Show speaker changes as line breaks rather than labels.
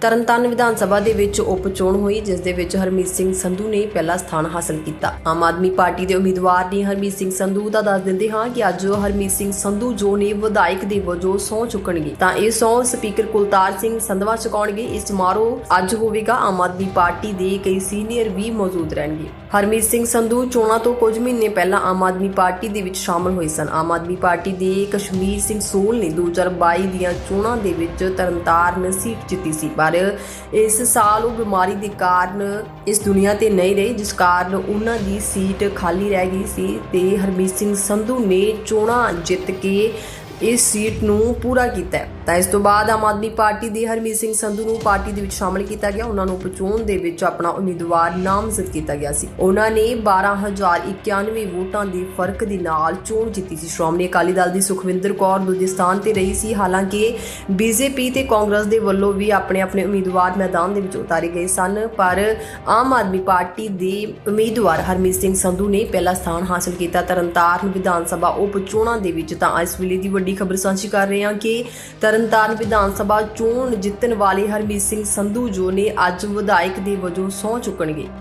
ਤਰਨਤਾਰਨ ਵਿਧਾਨ ਸਭਾ ਦੇ ਵਿੱਚ ਉਪ ਚੋਣ ਹੋਈ, ਜਿਸ ਦੇ ਵਿੱਚ ਹਰਮੀਤ ਸਿੰਘ ਸੰਧੂ ਨੇ ਪਹਿਲਾ ਸਥਾਨ ਹਾਸਲ ਕੀਤਾ। ਆਮ ਆਦਮੀ ਪਾਰਟੀ ਦੇ ਉਮੀਦਵਾਰ ਨੇ ਹਰਮੀਤ ਸਿੰਘ ਸੰਧੂ ਦਾ ਦੱਸ ਦਿੰਦੇ ਹਾਂ ਕਿ ਅੱਜ ਹਰਮੀਤ ਸਿੰਘ ਸੰਧੂ ਜੋ ਨੇ ਵਿਧਾਇਕ ਦੇ ਵਜੋਂ ਸਹੁੰ ਚੁੱਕਣਗੇ। ਤਾਂ ਇਹ ਸਹੁੰ ਸਪੀਕਰ ਕੁਲਤਾਰ ਸਿੰਘ ਸੰਧਵਾ ਚੁਕਾਉਣਗੇ। ਇਸ ਸਮਾਰੋਹ ਅੱਜ ਹੋਵੇਗਾ। ਆਮ ਆਦਮੀ ਪਾਰਟੀ ਦੇ ਕਈ ਸੀਨੀਅਰ ਵੀ ਮੌਜੂਦ ਰਹਿਣਗੇ। ਹਰਮੀਤ ਸਿੰਘ ਸੰਧੂ ਚੋਣਾਂ ਤੋਂ ਕੁਝ ਮਹੀਨੇ ਪਹਿਲਾਂ ਆਮ ਆਦਮੀ ਪਾਰਟੀ ਦੇ ਵਿੱਚ ਸ਼ਾਮਲ ਹੋਏ ਸਨ। ਆਮ ਆਦਮੀ ਪਾਰਟੀ ਦੇ ਕਸ਼ਮੀਰ ਸਿੰਘ ਸੋਲ ਨੇ 2022 ਦੀਆਂ ਚੋਣਾਂ ਦੇ ਵਿੱਚ ਤਰਨਤਾਰਨ ਸੀਟ ਜਿੱਤੀ ਸੀ। ਪਰ ਇਸ ਸਾਲ ਉਹ ਬਿਮਾਰੀ ਦੇ ਕਾਰਨ ਇਸ ਦੁਨੀਆ ਤੇ ਨਹੀਂ ਰਹੇ, ਜਿਸ ਕਾਰਨ ਉਹਨਾਂ ਦੀ ਸੀਟ ਖਾਲੀ ਰਹਿ ਗਈ ਸੀ ਤੇ ਹਰਮੀਤ ਸਿੰਘ ਸੰਧੂ ਨੇ ਚੋਣਾਂ ਜਿੱਤ ਕੇ ਇਸ ਸੀਟ ਨੂੰ ਪੂਰਾ ਕੀਤਾ ਹੈ। ਤਾਂ ਇਸ ਤੋਂ ਬਾਅਦ ਆਮ ਆਦਮੀ ਪਾਰਟੀ ਦੇ ਹਰਮੀਤ ਸਿੰਘ ਸੰਧੂ ਨੂੰ ਪਾਰਟੀ ਦੇ ਵਿੱਚ ਸ਼ਾਮਲ ਕੀਤਾ ਗਿਆ। ਉਹਨਾਂ ਨੂੰ ਉਪਚੋਣ ਦੇ ਵਿੱਚ ਆਪਣਾ ਉਮੀਦਵਾਰ ਨਾਮਜ਼ਦ ਕੀਤਾ ਗਿਆ ਸੀ। ਉਹਨਾਂ ਨੇ 12091 ਵੋਟਾਂ ਦੇ ਫ਼ਰਕ ਦੇ ਨਾਲ ਚੋਣ ਜਿੱਤੀ ਸੀ। ਸ਼੍ਰੋਮਣੀ ਅਕਾਲੀ ਦਲ ਦੀ ਸੁਖਵਿੰਦਰ ਕੌਰ ਦੂਜੇ ਸਥਾਨ ਤੇ ਰਹੀ ਸੀ। ਹਾਲਾਂਕਿ ਬੀਜੇਪੀ ਤੇ ਕਾਂਗਰਸ ਦੇ ਵੱਲੋਂ ਵੀ ਆਪਣੇ ਆਪਣੇ ਉਮੀਦਵਾਰ ਮੈਦਾਨ ਦੇ ਵਿੱਚ ਉਤਾਰੇ ਗਏ ਸਨ। ਪਰ ਆਮ ਆਦਮੀ ਪਾਰਟੀ ਦੇ ਉਮੀਦਵਾਰ ਹਰਮੀਤ ਸਿੰਘ ਸੰਧੂ ਨੇ ਪਹਿਲਾ ਸਥਾਨ ਹਾਸਲ ਕੀਤਾ। ਤਰਨਤਾਰਨ ਵਿਧਾਨ ਸਭਾ ਉਪ ਚੋਣਾਂ ਦੇ ਵਿੱਚ ਤਾਂ ਇਸ ਵੇਲੇ ਦੀ ਵੱਡੀ ਖਬਰ ਸਾਂਝੀ ਕਰ ਰਹੇ ਹਾਂ ਕਿ ਤਰਨਤਾਰਨ ਵਿਧਾਨ ਸਭਾ ਚੋਣ ਜਿੱਤਣ ਵਾਲੇ ਹਰਮੀਤ ਸਿੰਘ ਸੰਧੂ ਜੋ ਨੇ ਅੱਜ ਵਿਧਾਇਕ ਦੇ ਵਜੋਂ ਸਹੁੰ ਚੁੱਕਣਗੇ।